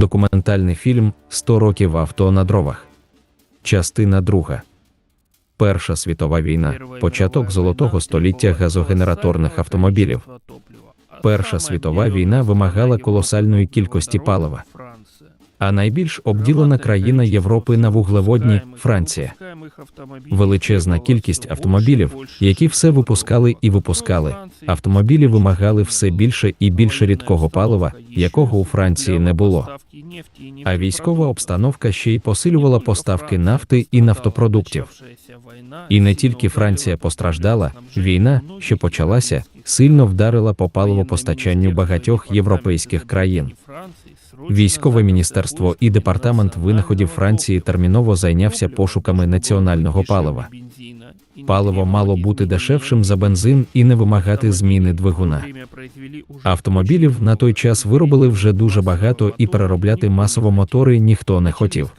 Документальний фільм «100 років авто на дровах. Частина друга. Перша світова війна. Початок золотого століття газогенераторних автомобілів. Перша світова війна вимагала колосальної кількості палива. А найбільш обділена країна Європи на вуглеводні Франція. Величезна кількість автомобілів, які все випускали і випускали. Автомобілі вимагали все більше і більше рідкого палива, якого у Франції не було. А військова обстановка ще й посилювала поставки нафти і нафтопродуктів. І не тільки Франція постраждала, війна, що почалася, сильно вдарила по паливопостачанню багатьох європейських країн. Військове міністерство і департамент винаходів Франції терміново зайнявся пошуками національного палива. Паливо мало бути дешевшим за бензин і не вимагати зміни двигуна. Автомобілів на той час виробили вже дуже багато, і переробляти масово мотори ніхто не хотів.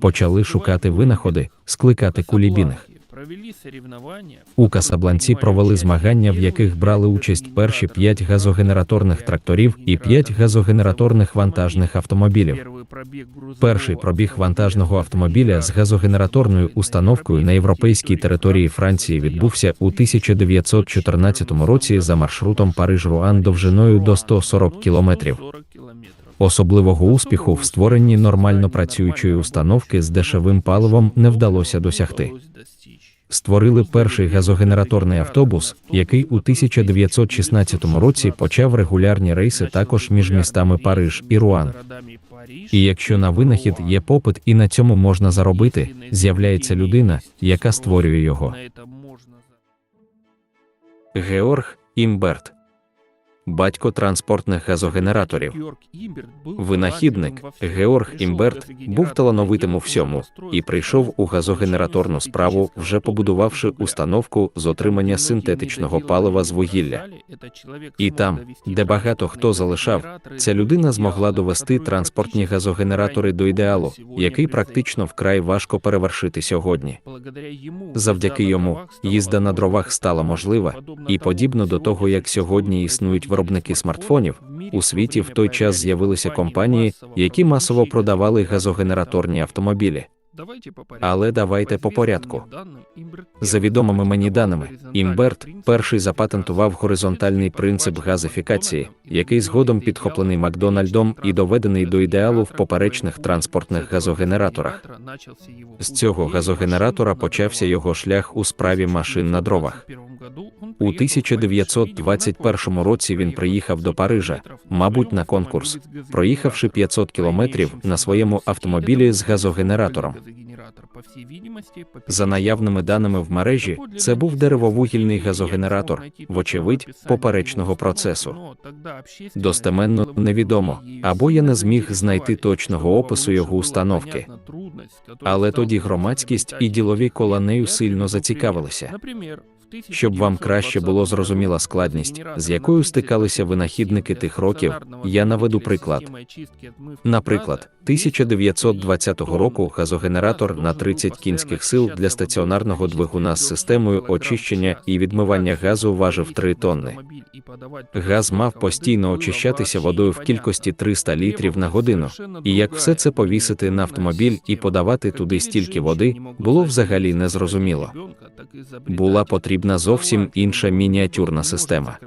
Почали шукати винаходи, скликати кулібіних. У Касабланці провели змагання, в яких брали участь перші п'ять газогенераторних тракторів і п'ять газогенераторних вантажних автомобілів. Перший пробіг вантажного автомобіля з газогенераторною установкою на європейській території Франції відбувся у 1914 році за маршрутом Париж-Руан довжиною до 140 кілометрів. Особливого успіху в створенні нормально працюючої установки з дешевим паливом не вдалося досягти. Створили перший газогенераторний автобус, який у 1916 році почав регулярні рейси також між містами Париж і Руан. І якщо на винахід є попит і на цьому можна заробити, з'являється людина, яка створює його. Георг Імберт, батько транспортних газогенераторів. Винахідник Георг Імберт був талановитим у всьому і прийшов у газогенераторну справу, вже побудувавши установку з отримання синтетичного палива з вугілля. І там, де багато хто залишав, ця людина змогла довести транспортні газогенератори до ідеалу, який практично вкрай важко перевершити сьогодні. Завдяки йому їзда на дровах стала можлива, і подібно до того, як сьогодні існують виробники смартфонів, у світі в той час з'явилися компанії, які масово продавали газогенераторні автомобілі. Але давайте по порядку. За відомими мені даними, Імберт перший запатентував горизонтальний принцип газифікації, який згодом підхоплений Макдональдом і доведений до ідеалу в поперечних транспортних газогенераторах. З цього газогенератора почався його шлях у справі машин на дровах. У 1921 році він приїхав до Парижа, мабуть, на конкурс, проїхавши 500 кілометрів на своєму автомобілі з газогенератором. За наявними даними в мережі, це був деревовугільний газогенератор, вочевидь, поперечного процесу. Достеменно невідомо, або я не зміг знайти точного опису його установки. Але тоді громадськість і ділові кола нею сильно зацікавилися. Щоб вам краще було зрозуміла складність, з якою стикалися винахідники тих років, я наведу приклад. Наприклад, 1920 року газогенератор на 30 кінських сил для стаціонарного двигуна з системою очищення і відмивання газу важив 3 тонни. Газ мав постійно очищатися водою в кількості 300 літрів на годину. І як все це повісити на автомобіль і подавати туди стільки води, було взагалі незрозуміло. Була потрібна зовсім інша мініатюрна система.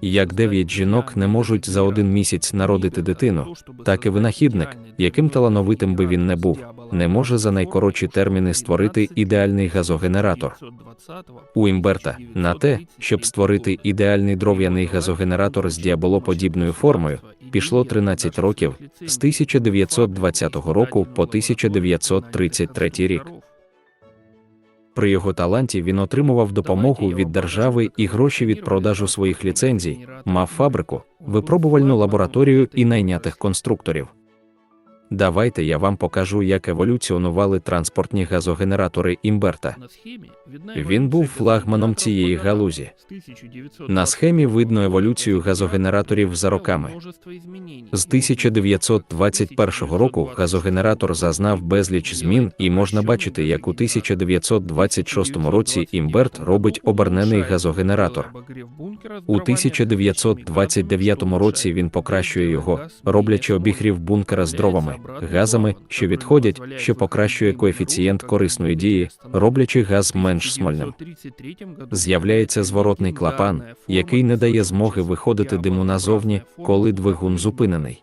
Як дев'ять жінок не можуть за один місяць народити дитину, так і винахідник, яким талановитим би він не був, не може за найкоротші терміни створити ідеальний газогенератор. У Імберта на те, щоб створити ідеальний дров'яний газогенератор з діаболоподібною формою, пішло 13 років з 1920 року по 1933 рік. При його таланті він отримував допомогу від держави і гроші від продажу своїх ліцензій, мав фабрику, випробувальну лабораторію і найнятих конструкторів. Давайте я вам покажу, як еволюціонували транспортні газогенератори Імберта. Він був флагманом цієї галузі. На схемі видно еволюцію газогенераторів за роками. З 1921 року газогенератор зазнав безліч змін, і можна бачити, як у 1926 році Імберт робить обернений газогенератор. У 1929 році він покращує його, роблячи обігрів бункера з дровами, газами, що відходять, що покращує коефіцієнт корисної дії, роблячи газ менш смольним. З'являється зворотний клапан, який не дає змоги виходити диму назовні, коли двигун зупинений.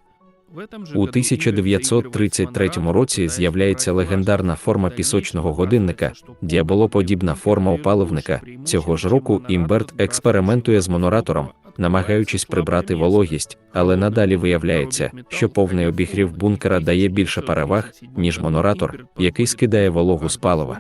У 1933 році з'являється легендарна форма пісочного годинника, діаболоподібна форма опаливника. Цього ж року Імберт експериментує з моноратором, намагаючись прибрати вологість, але надалі виявляється, що повний обігрів бункера дає більше переваг, ніж моноратор, який скидає вологу з палива.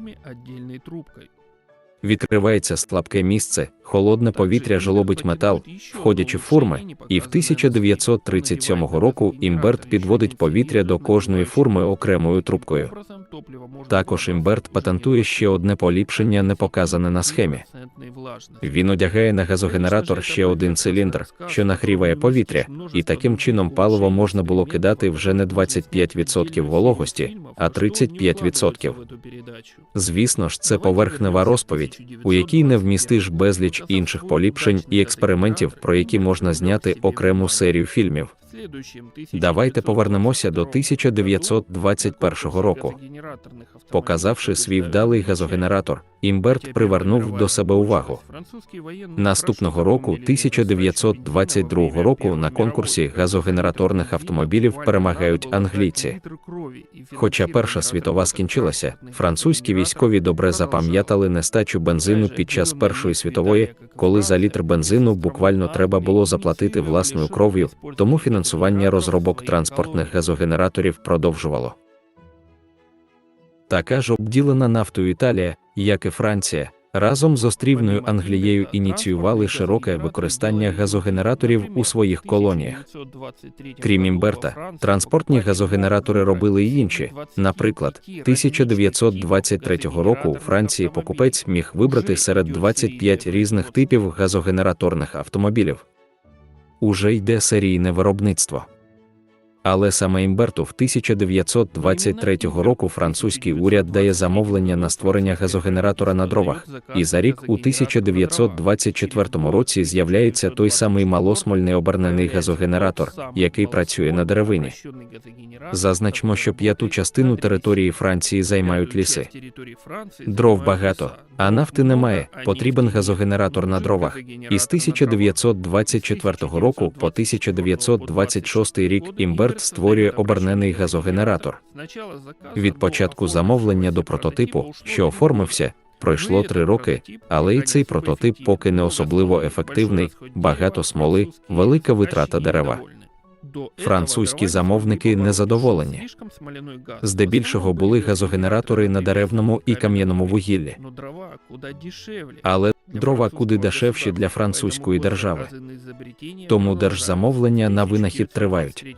Відкривається слабке місце, холодне повітря жолобить метал, входячи в фурми, і в 1937 року Імберт підводить повітря до кожної фурми окремою трубкою. Також Імберт патентує ще одне поліпшення, не показане на схемі. Він одягає на газогенератор ще один циліндр, що нагріває повітря, і таким чином паливо можна було кидати вже не 25% вологості, а 35%. Звісно ж, це поверхнева розповідь, у якій не вмістиш безліч інших поліпшень і експериментів, про які можна зняти окрему серію фільмів. Давайте повернемося до 1921 року. Показавши свій вдалий газогенератор, Імберт привернув до себе увагу. Наступного року, 1922 року, на конкурсі газогенераторних автомобілів перемагають англійці. Хоча Перша світова скінчилася, французькі військові добре запам'ятали нестачу бензину під час Першої світової, коли за літр бензину буквально треба було заплатити власною кров'ю, тому фінансування розробок транспортних газогенераторів продовжувало. Така ж обділена нафтою Італія, як і Франція, разом з острівною Англією ініціювали широке використання газогенераторів у своїх колоніях. Крім Імберта, транспортні газогенератори робили й інші. Наприклад, 1923 року у Франції покупець міг вибрати серед 25 різних типів газогенераторних автомобілів. Уже йде серійне виробництво. Але саме Імберту в 1923 року французький уряд дає замовлення на створення газогенератора на дровах, і за рік у 1924 році з'являється той самий малосмольний обернений газогенератор, який працює на деревині. Зазначмо, що п'яту частину території Франції займають ліси. Дров багато, а нафти немає. Потрібен газогенератор на дровах. І з 1924 року по 1926 рік Імберт створює обернений газогенератор. Від початку замовлення до прототипу, що оформився, пройшло три роки, але і цей прототип поки не особливо ефективний, багато смоли, велика витрата дерева. Французькі замовники незадоволені. Здебільшого були газогенератори на деревному і кам'яному вугіллі. Але дрова куди дешевші для французької держави. Тому держзамовлення на винахід тривають.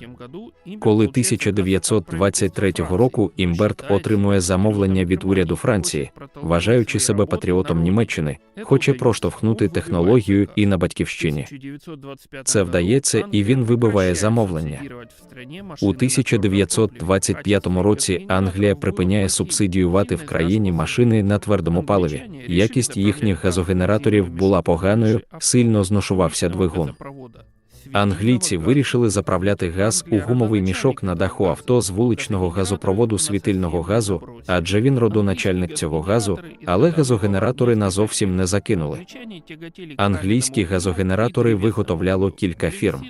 Коли 1923 року Імберт отримує замовлення від уряду Франції, вважаючи себе патріотом Німеччини, хоче проштовхнути технологію і на батьківщині. Це вдається, і він вибиває замовлення. У 1925 році Англія припиняє субсидіювати в країні машини на твердому паливі. Якість їхніх газогенераторів була поганою, сильно зношувався двигун. Англійці вирішили заправляти газ у гумовий мішок на даху авто з вуличного газопроводу світильного газу, адже він родоначальник цього газу, але газогенератори назовсім не закинули. Англійські газогенератори виготовляло кілька фірм.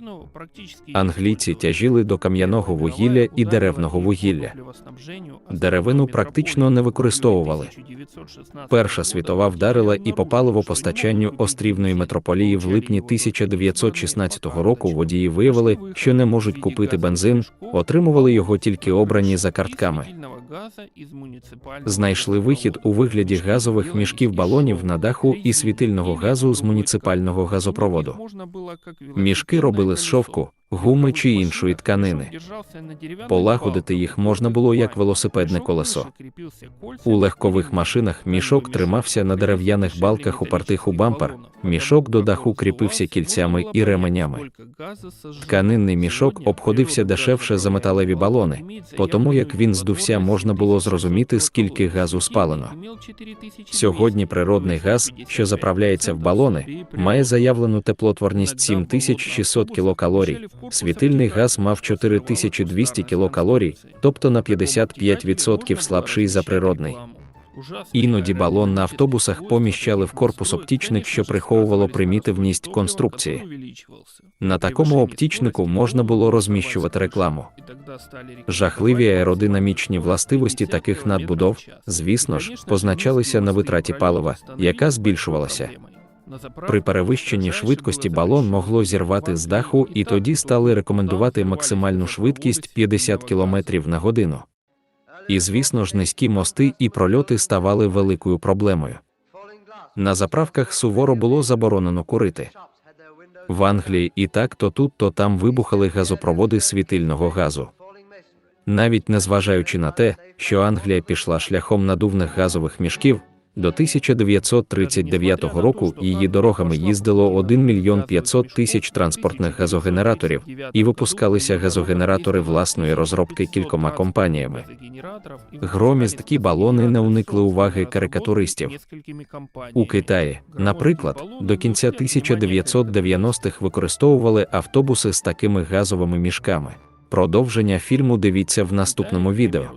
Англійці тяжіли до кам'яного вугілля і деревного вугілля. Деревину практично не використовували. Перша світова вдарила і по паливопостачанню острівної метрополії в липні 1916 року водії виявили, що не можуть купити бензин, отримували його тільки обрані за картками. Знайшли вихід у вигляді газових мішків балонів на даху і світильного газу з муніципального газопроводу. Мішки робили з шовку, гуми чи іншої тканини. Полагодити їх можна було як велосипедне колесо. У легкових машинах мішок тримався на дерев'яних балках у бампер, мішок до даху кріпився кільцями і ременями. Тканинний мішок обходився дешевше за металеві балони, по тому як він здувся, можна було зрозуміти, скільки газу спалено. Сьогодні природний газ, що заправляється в балони, має заявлену теплотворність 7600 кілокалорій. Світильний газ мав 4200 кілокалорій, тобто на 55% слабший за природний. Іноді балон на автобусах поміщали в корпус оптічник, що приховувало примітивність конструкції. На такому оптічнику можна було розміщувати рекламу. Жахливі аеродинамічні властивості таких надбудов, звісно ж, позначалися на витраті палива, яка збільшувалася. При перевищенні швидкості балон могло зірвати з даху, і тоді стали рекомендувати максимальну швидкість 50 км на годину. І, звісно ж, низькі мости і прольоти ставали великою проблемою. На заправках суворо було заборонено курити. В Англії і так то тут, то там вибухали газопроводи світильного газу. Навіть незважаючи на те, що Англія пішла шляхом надувних газових мішків, до 1939 року її дорогами їздило 1 мільйон 500 тисяч транспортних газогенераторів, і випускалися газогенератори власної розробки кількома компаніями. Громіздкі балони не уникли уваги карикатуристів. У Китаї, наприклад, до кінця 1990-х використовували автобуси з такими газовими мішками. Продовження фільму дивіться в наступному відео.